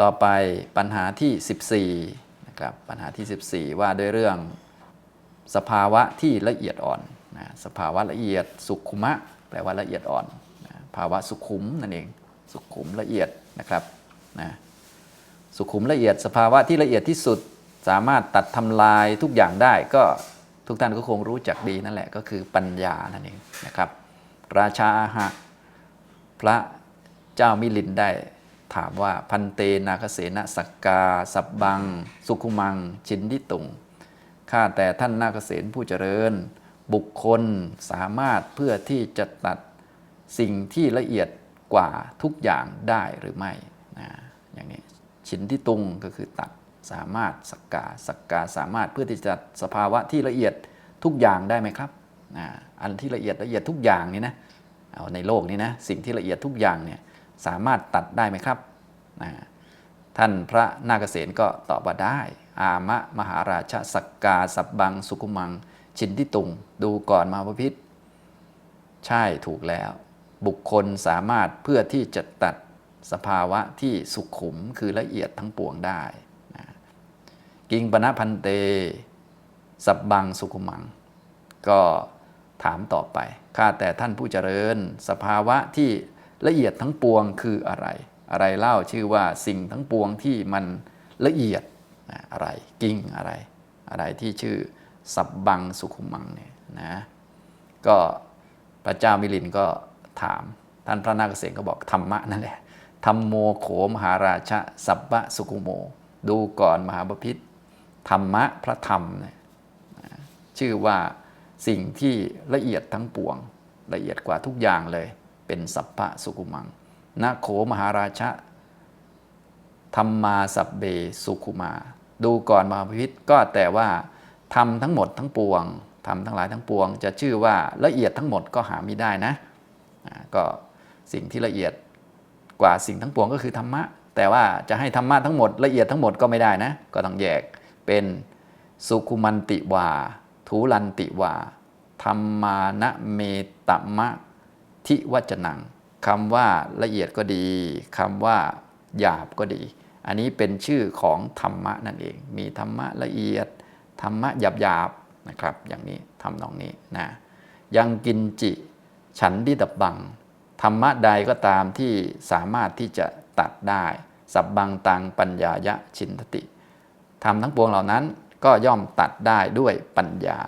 ต่อไปปัญหาที่ 14นะครับปัญหาที่ 14 ว่าด้วยเรื่องสภาวะที่ละเอียดอ่อนนะสภาวะละเอียดสุขุมะแปลว่าละเอียดอ่อนนะภาวะสุขุมนั่นเองสุขุมละเอียดนะครับนะสุขุมละเอียด สภาวะที่ละเอียดที่สุดสามารถตัดทำลายทุกอย่างได้ก็ทุกท่านก็คงรู้จักดีนั่นแหละก็คือปัญญานั่นเองนะครับ ราชาอาหะพระเจ้ามิลินได้ ถามว่าพันเตนาคเสนสักกา สับบัง สุขุมัง ชินทิตุงข้าแต่ท่านนาคเสนผู้เจริญ บุคคลสามารถเพื่อที่จะตัดสิ่งที่ละเอียดกว่าทุกอย่างได้หรือไม่นะอย่างนี้ชินที่ตุงก็คือตัดสามารถสักกาสักกาสามารถเพื่อที่จะสภาวะที่ละเอียดทุกอย่างได้ไหมครับนะอันที่ละเอียดละเอียดทุกอย่างนี่นะเอาในโลกนี้นะสิ่งที่ละเอียดทุกอย่างเนี่ย สามารถตัดได้ไหมครับ ท่านพระนาคเษนก็ตอบว่าได้ อามะมหาราชสักกาสับบัง สุขุมัง ชินที่ตุง ดูก่อนมาพพิษใช่ถูกแล้ว บุคคลสามารถเพื่อที่จะตัดสภาวะที่สุขุมคือละเอียดทั้งปวงได้นะกิงปณพันเต สับบังสุขุมัง ก็ถามต่อไป ข้าแต่ท่านผู้เจริญ สภาวะที่ ละเอียดทั้งปวงคืออะไร อะไรเล่าชื่อว่าสิ่งทั้งปวงที่มันละเอียดอะไรกิ้งอะไร อะไรที่ชื่อสับบังสุขุมังเนี่ยนะก็พระเจ้ามิลินก็ถาม ท่านพระนาคเษนก็บอกธรรมะนั่นแหละธรรมโมโขมหาราชะสับบะสุขุโม ดูก่อนมหาบพิษธรรมะพระธรรมเนี่ยชื่อว่าสิ่งที่ละเอียดทั้งปวงละเอียดกว่าทุกอย่างเลย เป็นสัพพะสุขุมังนาโขมหาราชะธรรมาสับเบสุขุมา ดูก่อนมหาพิษก็แต่ว่าทำทั้งหมดทั้งปวงทำทั้งหลายทั้งปวง จะชื่อว่าละเอียดทั้งหมดก็หาไม่ได้นะก็สิ่งที่ละเอียดกว่าสิ่งทั้งปวงก็คือธรรมะ แต่ว่าจะให้ธรรมะทั้งหมดละเอียดทั้งหมดก็ไม่ได้นะ ก็ต้องแยกเป็นสุขุมันติวาทุลันติวาธรรมานะเมตมะ ทิวจนังคำว่าละเอียดก็ดีคำว่าหยาบก็ดี อันนี้เป็นชื่อของธรรมะนั่นเอง มีธรรมะละเอียด ธรรมะหยาบหยาบนะครับ อย่างนี้ทำนองนี้นะยังกินจิ ฉันดิดับบัง ธรรมะใดก็ตามที่สามารถที่จะตัดได้ สับบังตังปัญญายะชินทติทำทั้งปวงเหล่านั้นก็ย่อมตัดได้ด้วยปัญญา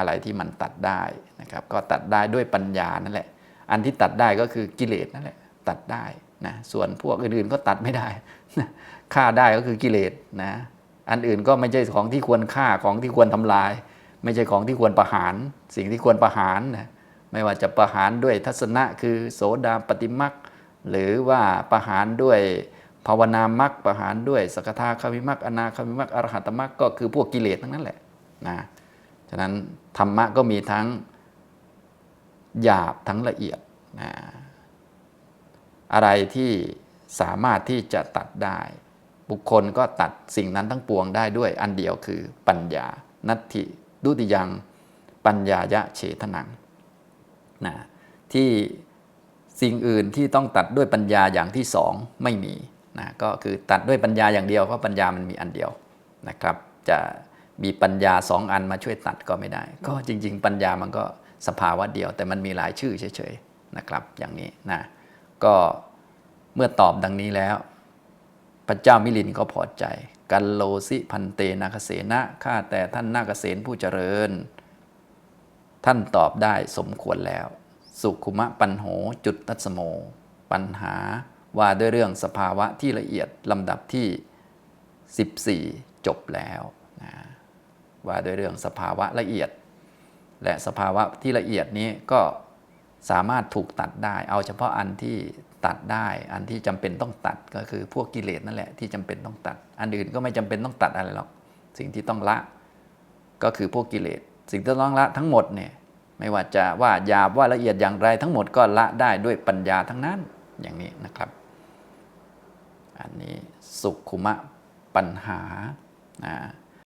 อะไรที่มันตัดได้นะครับก็ตัดได้ด้วยปัญญานั่นแหละ อันที่ตัดได้ก็คือกิเลสนั่นแหละตัดได้นะส่วนพวกอื่นๆก็ตัดไม่ได้ฆ่าได้ก็คือกิเลสนะอันอื่นก็ไม่ใช่ของที่ควรฆ่าของที่ควรทำลาย ไม่ใช่ของที่ควรประหาร สิ่งที่ควรประหารนะไม่ว่าจะประหารด้วยทัศนะคือโสดาปฏิมักหรือว่าประหารด้วยภาวนามักประหารด้วยสกทาคามิมักอนาคามิมักอรหัตมักก็คือพวกกิเลสทั้งนั้นแหละนะ ฉะนั้นธรรมะก็มีทั้งหยาบทั้งละเอียดนะอะไรที่สามารถที่จะตัดได้ บุคคลก็ตัดสิ่งนั้นทั้งปวงได้ด้วยอันเดียวคือปัญญา นัตถิดุติยังปัญญายะเฉทนังนะที่สิ่งอื่นที่ต้องตัดด้วยปัญญาอย่างที่สองไม่มีนะก็คือตัดด้วยปัญญาอย่างเดียวเพราะปัญญามันมีอันเดียวนะครับ จะ มีปัญญาสองอันมาช่วยตัดก็ไม่ได้ ก็จริง ๆ ปัญญามันก็สภาวะเดียว แต่มันมีหลายชื่อเฉยๆนะครับอย่างนี้นะก็เมื่อตอบดังนี้แล้ว พระเจ้ามิลินก็พอใจ กันโลสิพันเตนาคเสนะข้าแต่ท่านนาคเสนผู้เจริญ ท่านตอบได้สมควรแล้ว สุขุมะปัญโหจุดทัสโม ปัญหาว่าด้วยเรื่องสภาวะที่ละเอียดลำดับที่ 14 จบแล้วนะ ว่าด้วยเรื่องสภาวะละเอียด และสภาวะที่ละเอียดนี้ก็สามารถถูกตัดได้ เอาเฉพาะอันที่ตัดได้ อันที่จำเป็นต้องตัดก็คือพวกกิเลสนั่นแหละที่จำเป็นต้องตัด อันอื่นก็ไม่จำเป็นต้องตัดอะไรหรอก สิ่งที่ต้องละก็คือพวกกิเลส สิ่งที่ต้องละทั้งหมดเนี่ยไม่ว่าจะว่าหยาบว่าละเอียดอย่างไรทั้งหมดก็ละได้ด้วยปัญญาทั้งนั้นอย่างนี้นะครับ อันนี้สุขุมะปัญหานะ